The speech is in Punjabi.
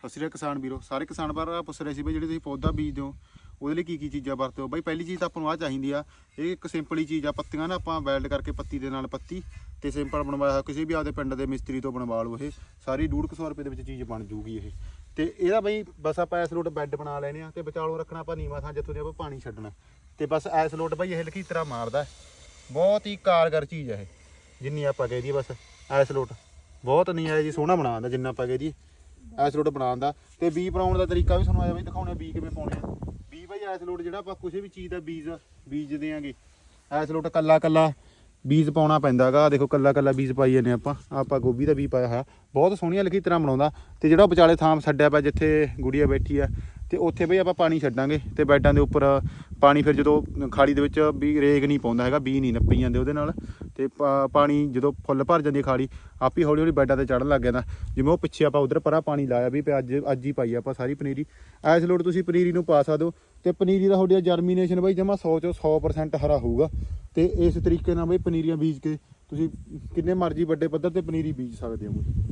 ਸਤਿ ਸ਼੍ਰੀ ਅਕਾਲ ਕਿਸਾਨ ਵੀਰੋ, ਸਾਰੇ ਕਿਸਾਨ ਭਰਾ ਪੁੱਛ ਰਹੇ ਸੀ ਵੀ ਜਿਹੜੇ ਤੁਸੀਂ ਪੌਦਾ ਬੀਜਦੇ ਹੋ, ਉਹਦੇ ਲਈ ਕੀ ਕੀ ਚੀਜ਼ਾਂ ਵਰਤਦੇ ਹੋ? ਬਈ ਪਹਿਲੀ ਚੀਜ਼ ਤਾਂ ਆਪਾਂ ਨੂੰ ਆ ਚਾਹੀਦੀ ਆ, ਇਹ ਇੱਕ ਸਿੰਪਲ ਹੀ ਚੀਜ਼ ਆ, ਪੱਤੀਆਂ ਨਾ ਆਪਾਂ ਵੈਲਡ ਕਰਕੇ ਪੱਤੀ ਦੇ ਨਾਲ ਪੱਤੀ ਤੇ ਸਿੰਪਲ ਬਣਵਾਇਆ ਹੋਇਆ ਕਿਸੇ ਵੀ ਆਪਦੇ ਪਿੰਡ ਦੇ ਮਿਸਤਰੀ ਤੋਂ ਬਣਵਾ ਲਓ ਇਹ, ਸਾਰੀ 150 ਰੁਪਏ ਦੇ ਵਿੱਚ ਚੀਜ਼ ਬਣ ਜੂਗੀ ਇਹ। ਤੇ ਇਹਦਾ ਬਈ ਬਸ ਆਪਾਂ ਐਸ ਲੋਟ ਬੈੱਡ ਬਣਾ ਲੈਣੇ ਆ ਤੇ ਵਿਚਾਲੋਂ ਰੱਖਣਾ ਆਪਾਂ ਨੀਵਾਂ ਥਾਂ ਜਿੱਥੋਂ ਦੀ ਆਪਾਂ ਪਾਣੀ ਛੱਡਣਾ। ਤੇ ਬਸ ਐਸ ਲੋਟ ਬਈ ਇਹ ਲਕੀ ਤਰ੍ਹਾਂ ਮਾਰਦਾ। ਬਹੁਤ ਹੀ ਕਾਰਗਰ ਚੀਜ਼ ਹੈ ਇਹ, ਜਿੰਨੀ ਆਪਾਂ ਕਹਿ ਦਈਏ ਬਸ ਐਸ ਲੋਟ। ਬਹੁਤ ਨਹੀਂ ਆਇਆ ਜੀ, ਸੋਹਣਾ ਬਣਾਉਂਦਾ ਜਿੰਨਾ ਆਪਾਂ ਕਹਿ ਦਈਏ। ਐਸਲੋਟ ਬਣਾਉਣ ਦਾ ਤੇ ਬੀ ਬਣਾਉਣ ਦਾ ਤਰੀਕਾ ਵੀ ਤੁਹਾਨੂੰ ਆਇਆ ਬਈ ਦਿਖਾਉਣੇ ਬੀ ਕਿਵੇਂ ਪਾਉਣੇ ਆ। ਬੀ ਬਈ ਐਸ ਜਿਹੜਾ ਆਪਾਂ ਕਿਸੇ ਵੀ ਚੀਜ਼ ਦਾ ਬੀਜ ਬੀਜਦੇ ਆਂਗੇ। ਐਸਲੋਟ ਕੱਲਾ ਕੱਲਾ ਬੀਜ ਪਾਉਣਾ ਪੈਂਦਾਗਾ ਦੇਖੋ ਕੱਲਾ ਕੱਲਾ ਬੀਜ ਪਾਈ ਜਾਂਦੇ ਆਪਾਂ। ਆਪਾਂ ਗੋਭੀ ਦਾ ਬੀ ਪਾਇਆ ਹੋਇਆ। ਬਹੁਤ ਸੋਹਣੀਆਂ ਲਿਖੀ ਤਰ੍ਹਾਂ ਬਣਾਉਂਦਾ। ਤੇ ਜਿਹੜਾ ਵਿਚਾਲੇ ਥਾਂ ਛੱਡਿਆ ਪਿਆ ਜਿੱਥੇ ਗੁੜੀਆ ਬੈਠੀ ਆ, ਤੇ ਉੱਥੇ ਬਈ ਆਪਾਂ ਪਾਣੀ ਛੱਡਾਂਗੇ ਤੇ ਬੈਡਾਂ ਦੇ ਉੱਪਰ ਪਾਣੀ ਫਿਰ ਜਦੋਂ ਖਾੜੀ ਦੇ ਵਿੱਚ ਵੀ ਰੇਗ ਨਹੀਂ ਪਾਉਂਦਾ ਹੈਗਾ, ਬੀ ਨਹੀਂ ਨੱਪੀ ਜਾਂਦੇ ਉਹਦੇ ਨਾਲ, ਤੇ ਪਾਣੀ ਜਦੋਂ ਫੁੱਲ ਭਰ ਜਾਂਦੀ ਹੈ ਖਾੜੀ ਹੀ ਹੌਲੀ ਹੌਲੀ ਬੈਡਾਂ ਤੇ ਚੜਨ ਲੱਗ ਜਾਂਦਾ। ਜਿਵੇਂ ਉਹ ਪਿੱਛੇ ਆਪਾਂ ਉਧਰ ਪਰਾਂ ਪਾਣੀ ਲਾਇਆ ਵੀ ਪਿਆ, ਅੱਜ ਅੱਜ ਹੀ ਪਾਈ ਆਪਾਂ ਸਾਰੀ ਪਨੀਰੀ। ਐਸ ਲੋਟ ਤੁਸੀਂ ਪਨੀਰੀ ਨੂੰ ਪਾ ਸਕਦੇ ਹੋ, ਤੇ ਪਨੀਰੀ ਦਾ ਤੁਹਾਡੀ ਜਰਮੀਨੇਸ਼ਨ ਬਈ ਜਮਾ 100 ਚੋਂ 100% ਹਰਾ ਹੋਊਗਾ। ਤੇ ਇਸ ਤਰੀਕੇ ਨਾਲ ਬਈ ਪਨੀਰੀਆਂ ਬੀਜ ਕੇ ਤੁਸੀਂ ਕਿੰਨੇ ਮਰਜ਼ੀ ਵੱਡੇ ਪੱਧਰ ਤੇ ਪਨੀਰੀ ਬੀਜ ਸਕਦੇ ਹੋ।